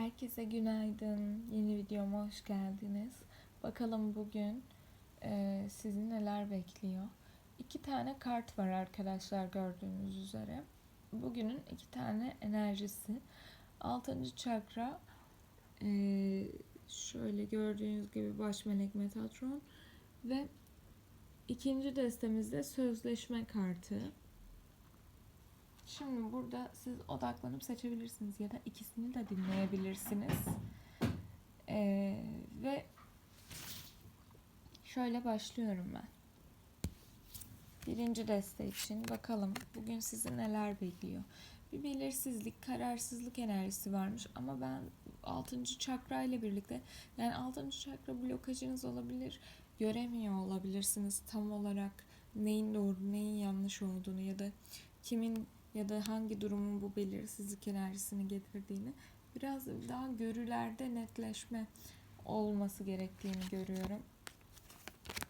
Herkese günaydın. Yeni videoma hoş geldiniz. Bakalım bugün e, sizi neler bekliyor. İki tane kart var arkadaşlar gördüğünüz üzere. Bugünün iki tane enerjisi. Altıncı çakra e, şöyle gördüğünüz gibi baş melek Metatron ve ikinci destemizde sözleşme kartı. Şimdi burada siz odaklanıp seçebilirsiniz ya da ikisini de dinleyebilirsiniz. Ee, ve şöyle başlıyorum ben. Birinci deste için bakalım bugün sizi neler bekliyor. Bir belirsizlik, kararsızlık enerjisi varmış ama ben 6. çakra ile birlikte yani 6. çakra blokajınız olabilir. Göremiyor olabilirsiniz tam olarak neyin doğru, neyin yanlış olduğunu ya da kimin ya da hangi durumun bu belirsizlik enerjisini getirdiğini biraz daha görülerde netleşme olması gerektiğini görüyorum.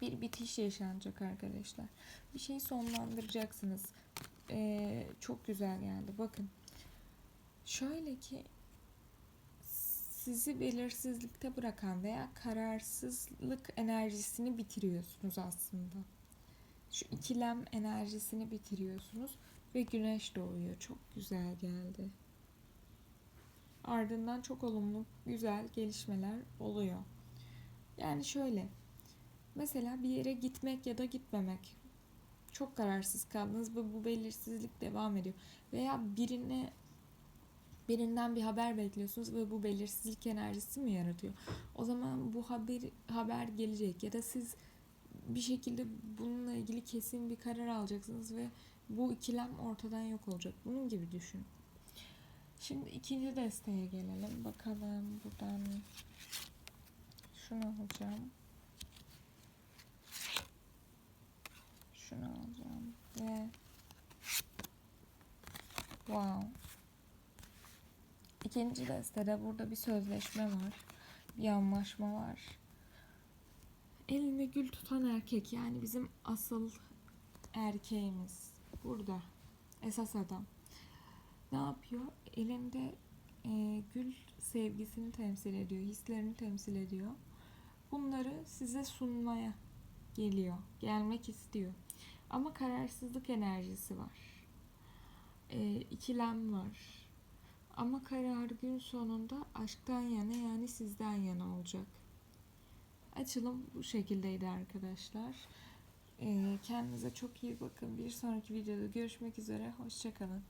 Bir bitiş yaşanacak arkadaşlar. Bir şeyi sonlandıracaksınız. Ee, çok güzel geldi. Bakın. Şöyle ki sizi belirsizlikte bırakan veya kararsızlık enerjisini bitiriyorsunuz aslında. Şu ikilem enerjisini bitiriyorsunuz ve güneş doğuyor. Çok güzel geldi. Ardından çok olumlu, güzel gelişmeler oluyor. Yani şöyle. Mesela bir yere gitmek ya da gitmemek. Çok kararsız kaldınız ve bu belirsizlik devam ediyor. Veya birine birinden bir haber bekliyorsunuz ve bu belirsizlik enerjisi mi yaratıyor? O zaman bu haber haber gelecek ya da siz bir şekilde bununla ilgili kesin bir karar alacaksınız ve bu ikilem ortadan yok olacak. Bunun gibi düşün. Şimdi ikinci desteğe gelelim. Bakalım buradan şunu alacağım. Şunu alacağım ve wow. İkinci destede burada bir sözleşme var. Bir anlaşma var. Elinde gül tutan erkek. Yani bizim asıl erkeğimiz. Burada. Esas adam. Ne yapıyor? Elinde e, gül sevgisini temsil ediyor hislerini temsil ediyor. Bunları size sunmaya geliyor gelmek istiyor. Ama kararsızlık enerjisi var. E, ikilem var. Ama karar gün sonunda aşktan yana yani sizden yana olacak açılım bu şekildeydi arkadaşlar. Ee, kendinize çok iyi bakın. Bir sonraki videoda görüşmek üzere. Hoşçakalın.